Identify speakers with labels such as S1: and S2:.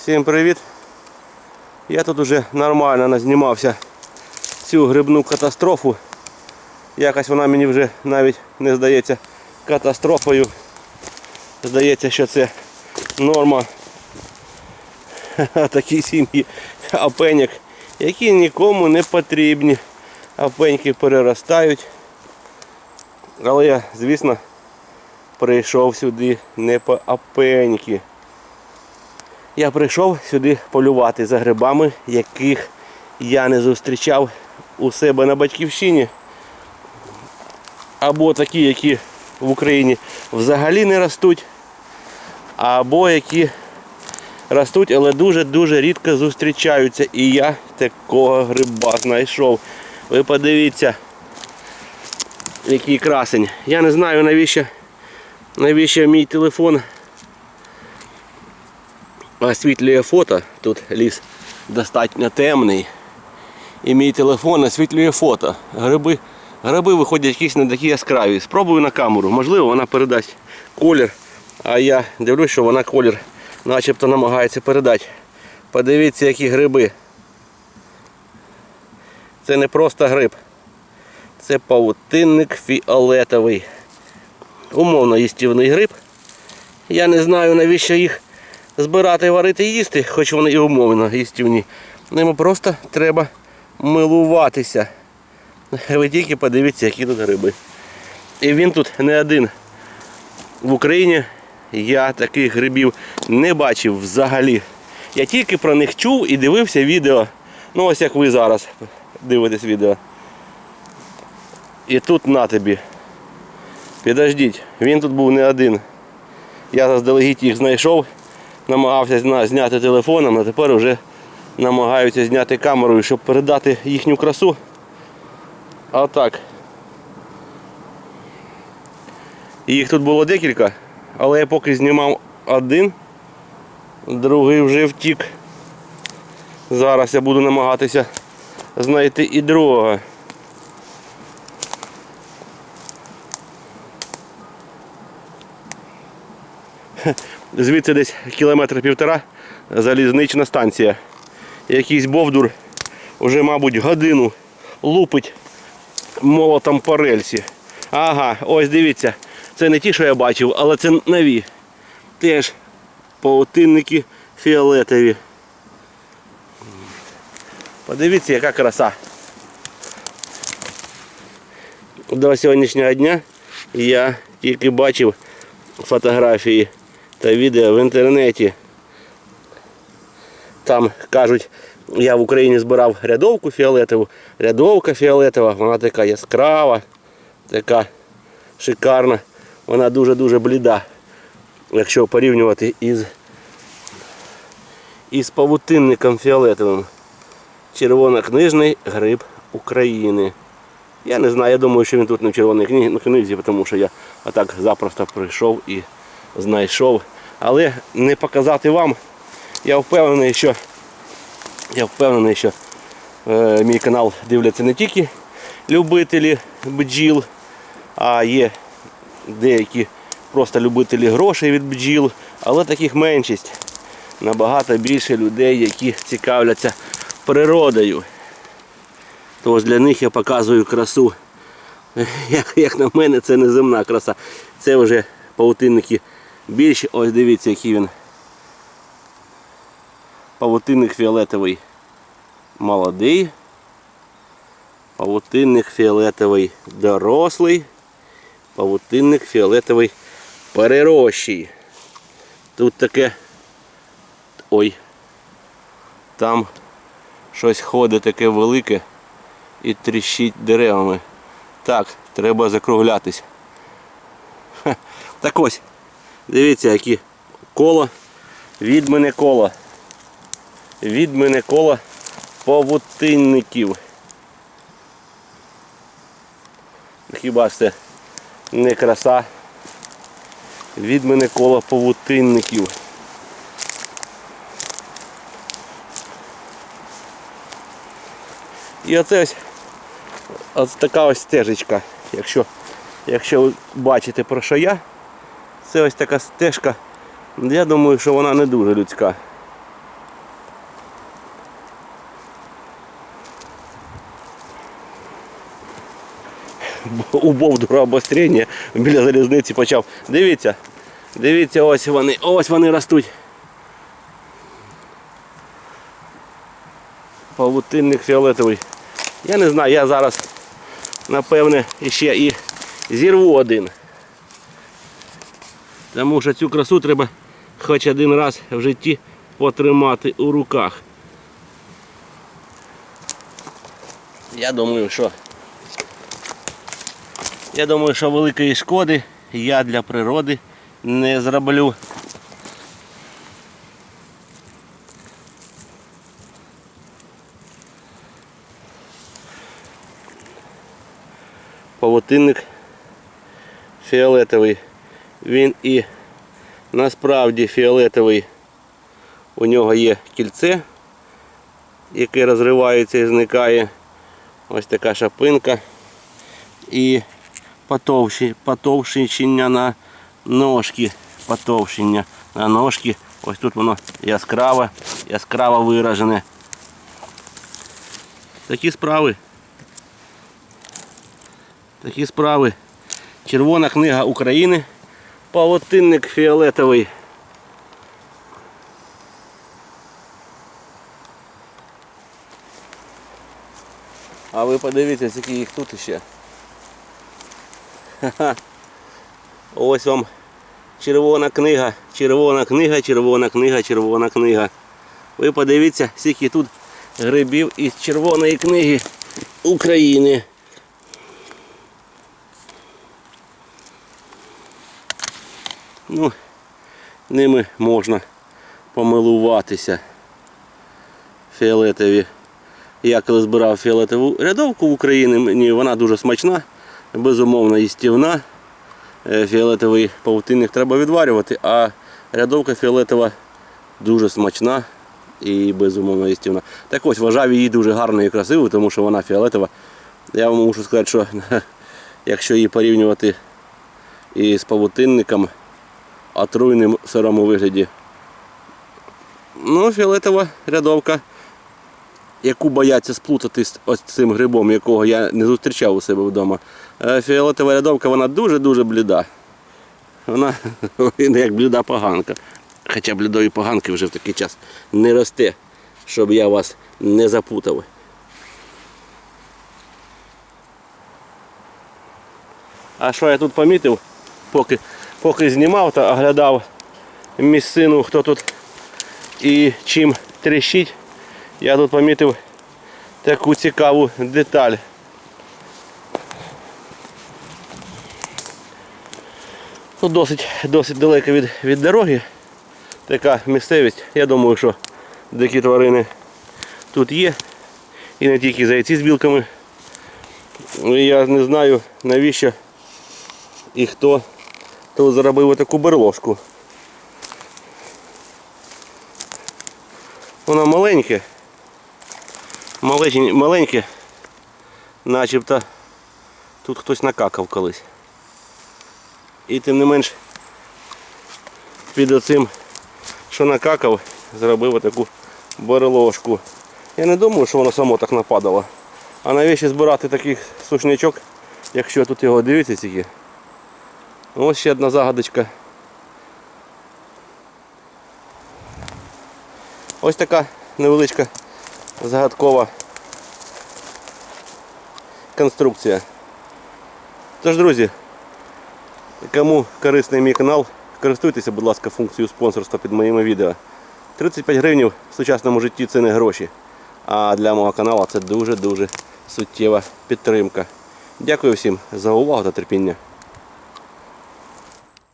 S1: Всім привіт! Я тут уже нормально назнімався цю грибну катастрофу. Якось вона мені вже навіть не здається катастрофою. Здається, що це норма такі сім'ї апеньок, які нікому не потрібні. Апеньки переростають. Але я, звісно, прийшов сюди не по апеньки. Я прийшов сюди полювати за грибами, яких я не зустрічав у себе на батьківщині. Або такі, які в Україні взагалі не ростуть, або які ростуть, але дуже-дуже рідко зустрічаються. І я такого гриба знайшов. Ви подивіться, який красень. Я не знаю навіщо, навіщо мій телефон освітлює фото. Тут ліс достатньо темний. І мій телефон освітлює фото. Гриби, гриби виходять якісь не такі яскраві. Спробую на камеру. Можливо, вона передасть колір. А я дивлюсь, що вона колір начебто намагається передати. Подивіться, які гриби. Це не просто гриб. Це павутинник фіолетовий. Умовно їстівний гриб. Я не знаю навіщо їх збирати, варити і їсти, хоч вони і умовно їстівні. Ними просто треба милуватися. Ви тільки подивіться, які тут гриби. І він тут не один. В Україні я таких грибів не бачив взагалі. Я тільки про них чув і дивився відео. Ну ось як ви зараз дивитесь відео. І тут на тобі. Підождіть, він тут був не один. Я заздалегідь їх знайшов, намагався зняти телефоном, а тепер вже намагаюся зняти камерою, щоб передати їхню красу. А так. Їх тут було декілька, але я поки знімав один, другий вже втік. Зараз я буду намагатися знайти і другого. Звідси десь кілометр півтора залізнична станція. Якийсь бовдур вже, мабуть, годину лупить молотом по рельсі. Ага, ось дивіться. Це не ті, що я бачив, але це нові. Теж паутинники фіолетові. Подивіться, яка краса. До сьогоднішнього дня я тільки бачив фотографії та відео в інтернеті. Там кажуть, я в Україні збирав рядовку фіолетову. Рядовка фіолетова, вона така яскрава, така шикарна. Вона дуже-дуже бліда, якщо порівнювати із, із павутинником фіолетовим. Червонокнижний гриб України. Я не знаю, я думаю, що він тут не в червоній книзі, тому що я отак запросто прийшов і знайшов. Але не показати вам, я впевнений, що я впевнений, що е, мій канал дивляться не тільки любителі бджіл, а є деякі просто любителі грошей від бджіл, але таких меншість. Набагато більше людей, які цікавляться природою. Тож для них я показую красу. Як, як на мене, це не земна краса. Це вже павутинники більші. Ось дивіться, який він. Павутинник фіолетовий молодий. Павутинник фіолетовий дорослий. Павутинник фіолетовий перерощий. Тут таке. Ой. Там щось ходить таке велике і тріщить деревами. Так, треба закруглятись. Ха. Так ось, дивіться, які коло, від мене коло. Від мене коло павутинників. Хіба ж це не краса? Від мене коло павутинників. І оце ось, ось така ось стежечка. Якщо, якщо ви бачите про що я, це ось така стежка. Я думаю, що вона не дуже людська. У Бовдура обострення біля залізниці почав. Дивіться, дивіться, ось вони, ось вони ростуть. Павутинник фіолетовий. Я не знаю, я зараз напевне ще і зірву один. Тому що цю красу треба хоч один раз в житті потримати у руках. Я думаю, що я думаю, що великої шкоди я для природи не зроблю. Павутинник фіолетовий. Він і насправді фіолетовий. У нього є кільце, яке розривається і зникає. Ось така шапинка. І потовщення на ножки. Потовщення на ножки. Ось тут воно яскраво, яскраво виражене. Такі справи. Такі справи. Червона книга України. Павутинник фіолетовий. А ви подивіться, скільки їх тут ще. Ха-ха. Ось вам червона книга, червона книга, червона книга, червона книга. Ви подивіться, скільки тут грибів із червоної книги України. Ну, ними можна помилуватися. Фіолетові. Я коли збирав фіолетову рядовку в Україні, мені вона дуже смачна, безумовно їстівна. Е, Фіолетовий павутинник треба відварювати, а рядовка фіолетова дуже смачна і безумовно їстівна. Так ось вважав її дуже гарною і красивою, тому що вона фіолетова. Я вам можу сказати, що якщо її порівнювати із павутинником, отруйним сирому вигляді. Ну, фіолетова рядовка яку бояться сплутати з цим грибом, якого я не зустрічав у себе вдома. Е, Фіолетова рядовка вона дуже-дуже бліда. Вона як бліда поганка. Хоча блідої поганки вже в такий час не росте, щоб я вас не запутав. А що я тут помітив, поки, поки знімав та оглядав місцину, хто тут і чим тріщить, я тут помітив таку цікаву деталь. Тут досить, досить далеко від, від дороги. Така місцевість. Я думаю, що дикі тварини тут є. І не тільки зайці з білками. Ну, Я не знаю навіщо і хто тут зробив таку берложку. Воно маленьке. Маленьке, начебто тут хтось накакав колись. І тим не менш під оцим, що накакав, зробив таку береложку. Я не думаю, що воно само так нападало. А навіщо збирати такий сушнячок, якщо тут його дивіться тільки. Ось ще одна загадочка. Ось така невеличка загадкова конструкція. Тож, друзі, кому корисний мій канал, користуйтеся, будь ласка, функцією спонсорства під моїми відео. 35 гривень в сучасному житті це не гроші. А для мого каналу це дуже-дуже суттєва підтримка. Дякую всім за увагу та терпіння.